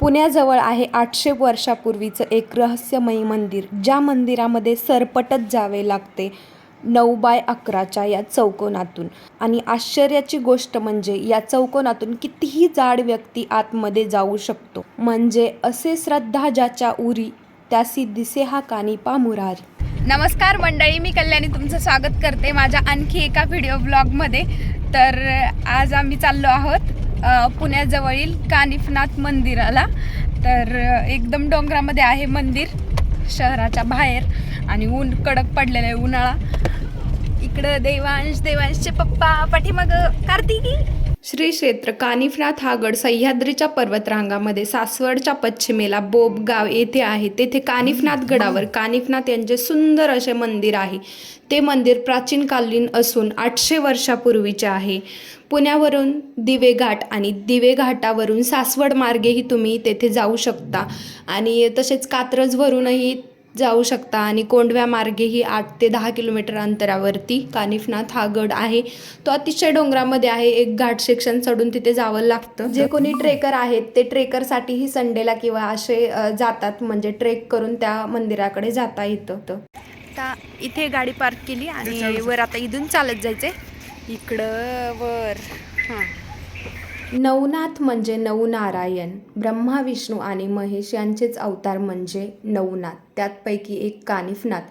पुण्याजवळ आहे आठशे वर्षापूर्वीचं एक रहस्यमयी मंदिर ज्या मंदिरामध्ये सरपटत जावे लागते नऊ बाय अकराच्या या चौकोनातून. आणि आश्चर्याची गोष्ट म्हणजे या चौकोनातून कितीही जाड व्यक्ती आतमध्ये जाऊ शकतो. म्हणजे असे श्रद्धा ज्याच्या उरी त्यासी दिसे हा कानिपा मुरारी. नमस्कार मंडळी मी कल्याणी तुमचं स्वागत करते माझ्या आणखी एका व्हिडिओ ब्लॉगमध्ये तर आज आम्ही चाललो आहोत पुण्याजवळील कानिफनाथ मंदिराला. तर एकदम डोंगरामध्ये आहे मंदिर शहराच्या बाहेर आणि ऊन कडक पडलेलं आहे उन्हाळा. इकडं देवांश देवांशचे पप्पा पाठीमाग कार्तिकी. श्री क्षेत्र कानिफनाथ हा गड सह्याद्रीच्या पर्वतरांगामध्ये सासवडच्या पश्चिमेला बोबगाव येथे आहे. तेथे कानिफनाथ गडावर कानिफनाथ यांचे सुंदर असे मंदिर आहे. ते मंदिर प्राचीनकालीन असून आठशे वर्षापूर्वीचे आहे. पुण्यावरून दिवे घाट आणि दिवे घाटावरून सासवड मार्गेही तुम्ही तेथे जाऊ शकता. आणि तसेच कात्रजवरूनही जाऊ शकता. आणि कोंडव्या मार्गेही आठ ते दहा किलोमीटर अंतरावरती कानिफनाथ हा गड आहे. तो अतिशय डोंगरामध्ये आहे. एक घाट सेक्शन चढून तिथे जावं लागतं. जे कोणी ट्रेकर आहेत ते ट्रेकरसाठीही संडेला किंवा असे जातात. म्हणजे ट्रेक करून त्या मंदिराकडे जाता येतं. आता इथे गाडी पार्क केली आणि वर आता इथून चालत जायचंय. इकडं वर. हां. नवनाथ म्हणजे नवनारायण ब्रह्मा विष्णू आणि महेश यांचेच अवतार म्हणजे नवनाथ. त्यातपैकी एक कानिफनाथ.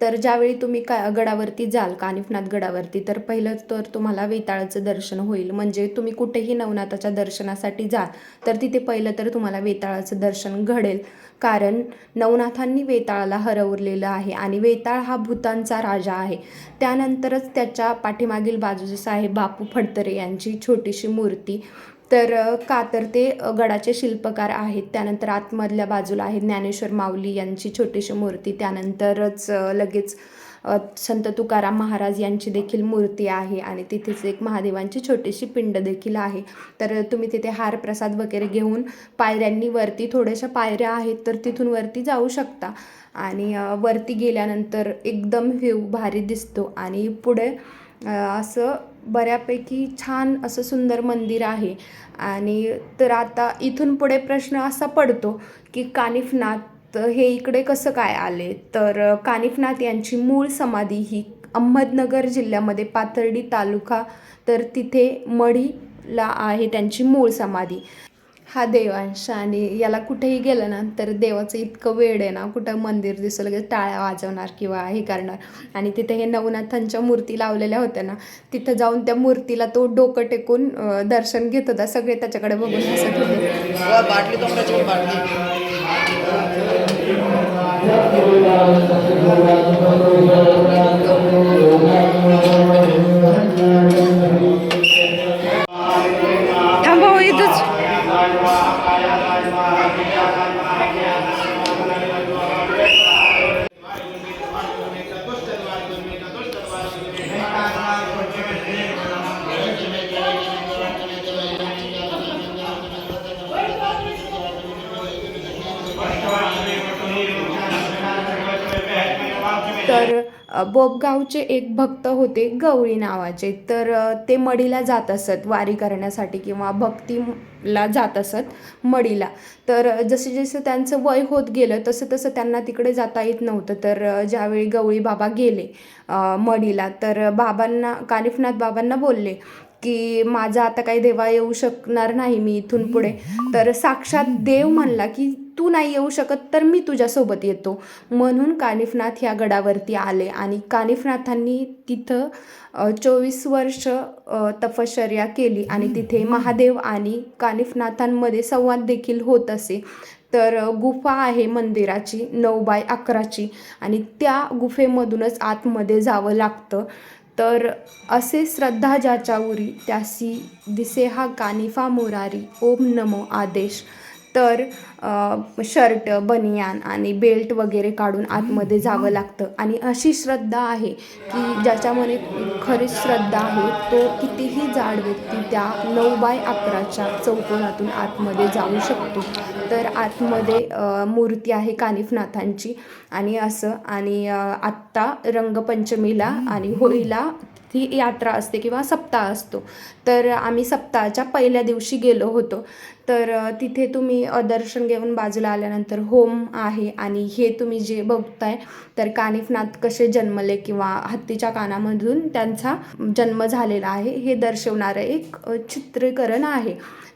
तर ज्यावेळी तुम्ही का गडावरती जाल कानिफनाथ गडावरती तर पहिलं तर तुम्हाला वेताळाचं दर्शन होईल. म्हणजे तुम्ही कुठेही नवनाथाच्या दर्शनासाठी जाल तर तिथे पहिलं तर तुम्हाला वेताळाचं दर्शन घडेल. कारण नवनाथांनी वेताळाला हरवलेलं आहे आणि वेताळ हा भूतांचा राजा आहे. त्यानंतरच त्याच्या पाठीमागील बाजूस आहे बापू फडतरे यांची छोटीशी मूर्ती. तर कातर ते गडाचे शिल्पकार आहेत. त्यानंतर आतमधल्या बाजूला आहे ज्ञानेश्वर माऊली यांची छोटीशी मूर्ती. त्यानंतरच लगेच संत तुकाराम महाराज यांची देखील मूर्ती आहे आणि तिथेच एक महादेवांची छोटीशी पिंड देखील आहे. तर तुम्ही तिथे हार प्रसाद वगैरे घेऊन पायऱ्यांनी वरती थोड्याशा पायऱ्या आहेत तर तिथून वरती जाऊ शकता. आणि वरती गेल्यानंतर एकदम व्ह्यू भारी दिसतो आणि पुढे असं बऱ्यापैकी छान असं सुंदर मंदिर आहे. आणि तर आता इथून पुढे प्रश्न असा पडतो की कानिफनाथ तर हे इकडे कसं काय आले? तर कानिफनाथ यांची मूळ समाधी ही अहमदनगर जिल्ह्यामध्ये पाथर्डी तालुका तर तिथे मढीला आहे त्यांची मूळ समाधी. हा देवांश आणि याला कुठेही गेलं ना तर देवाचं इतकं वेळ आहे ना कुठं मंदिर दिसलं लगेच टाळ्या वाजवणार किंवा हे करणार. आणि तिथे हे नवनाथांच्या मूर्ती लावलेल्या होत्या ना तिथं जाऊन त्या मूर्तीला तो डोकं टेकून दर्शन घेत होता. सगळे त्याच्याकडे बघून हसत होते वा, तर बोपगावचे बोबगावचे एक भक्त होते गवळी नावाचे. तर ते मडीला जात असत वारी करण्यासाठी किंवा भक्तीला जात असत मडीला तर जसे जसं त्यांचं वय होत गेलं तसं तसं त्यांना तिकडे जाता येत नव्हतं. तर ज्यावेळी गवळी बाबा गेले मडीला तर बाबांना कानिफनाथ बाबांना बोलले की माझा आता काही देवा येऊ शकणार नाही मी इथून पुढे. तर साक्षात देव म्हणला की तू नाही येऊ शकत तर मी तुझ्यासोबत येतो. म्हणून कानिफनाथ ह्या गडावरती आले आणि कानिफनाथांनी तिथं चोवीस वर्ष तपश्चर्या केली आणि तिथे महादेव आणि कानिफनाथांमध्ये संवाद देखील होत असे. तर गुफा आहे मंदिराची नऊ बाय अकराची आणि त्या गुफेमधूनच आतमध्ये जावं लागतं. तर असे श्रद्धा ज्याच्या उरी त्यासी दिसे हा कानिफा मुरारी ओम नमो आदेश. तर शर्ट बनियान आणि बेल्ट वगैरे काढून आतमध्ये जावं लागतं. आणि अशी श्रद्धा आहे की ज्याच्यामध्ये खरी श्रद्धा आहे तो कितीही जाड व्यक्ती त्या नऊ बाय अकराच्या चौकोनातून आतमध्ये जाऊ शकतो. तर आतमध्ये मूर्ती आहे कानिफनाथांची आणि असं. आणि आत्ता रंगपंचमीला आणि होळीला ती यात्रा असते किंवा सप्ताह असतो. तर आम्ही सप्ताहाच्या पहिल्या दिवशी गेलो होतो. तर तिथे तुम्ही दर्शन घेऊन बाजूला आल्यानंतर होम आहे आणि हे तुम्ही जे बघताय तर कानिफनाथ कसे जन्मले किंवा हत्तीच्या कानामधून त्यांचा जन्म झालेला आहे हे दर्शवणारं एक चित्रीकरण आहे.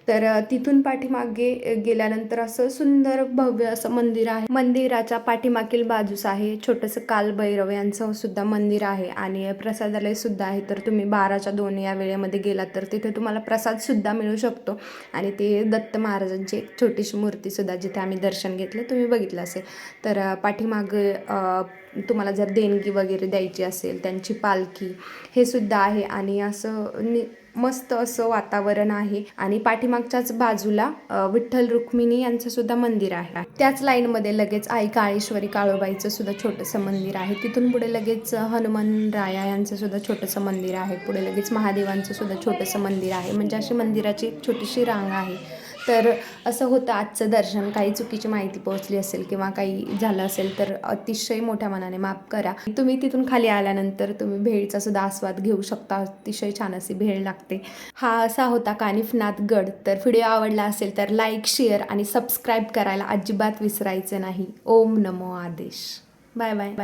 तर तिथून पाठीमागे गेल्यानंतर असं सुंदर भव्य असं मंदिर आहे. मंदिराच्या पाठीमागील बाजूस आहे छोटंसं कालभैरव यांचं सुद्धा मंदिर आहे आणि प्रसादालय सुद्धा आहे. तर तुम्ही बाराच्या दोन या वेळेमध्ये गेलात तर तिथे तुम्हाला प्रसादसुद्धा मिळू शकतो. आणि ते दत्त महाराजांची एक छोटीशी मूर्तीसुद्धा जिथे आम्ही दर्शन घेतलं तुम्ही बघितलं असेल. तर पाठीमागं पाठीमागे तुम्हाला जर देणगी वगैरे द्यायची असेल त्यांची पालखी हे सुद्धा आहे. आणि असं नि मस्त असं वातावरण आहे. आणि पाठीमागच्याच बाजूला विठ्ठल रुक्मिणी यांचं सुद्धा मंदिर आहे. त्याच लाईनमध्ये लगेच आई काळेश्वरी काळोबाईचं सुद्धा छोटंसं मंदिर आहे. तिथून पुढे लगेच हनुमान राया यांचं सुद्धा छोटंसं मंदिर आहे. पुढे लगेच महादेवांचं सुद्धा छोटंसं मंदिर आहे. म्हणजे अशी मंदिराची छोटीशी रांग आहे. तर असं होतं आजचं दर्शन काही चुकीची माहिती पोहोचली असेल किंवा काही झालं असेल तर अतिशय मोठ्या मनाने माफ करा. तुम्ही तिथून खाली आल्यानंतर तुम्ही भेळचा सुद्धा आस्वाद घेऊ शकता अतिशय छान अशी भेळ लागते. हा असा होता कानिफनाथ गड. तर व्हिडिओ आवडला असेल तर लाईक शेअर आणि सबस्क्राईब करायला अजिबात विसरायचं नाही. ओम नमो आदेश. Bye bye. बाय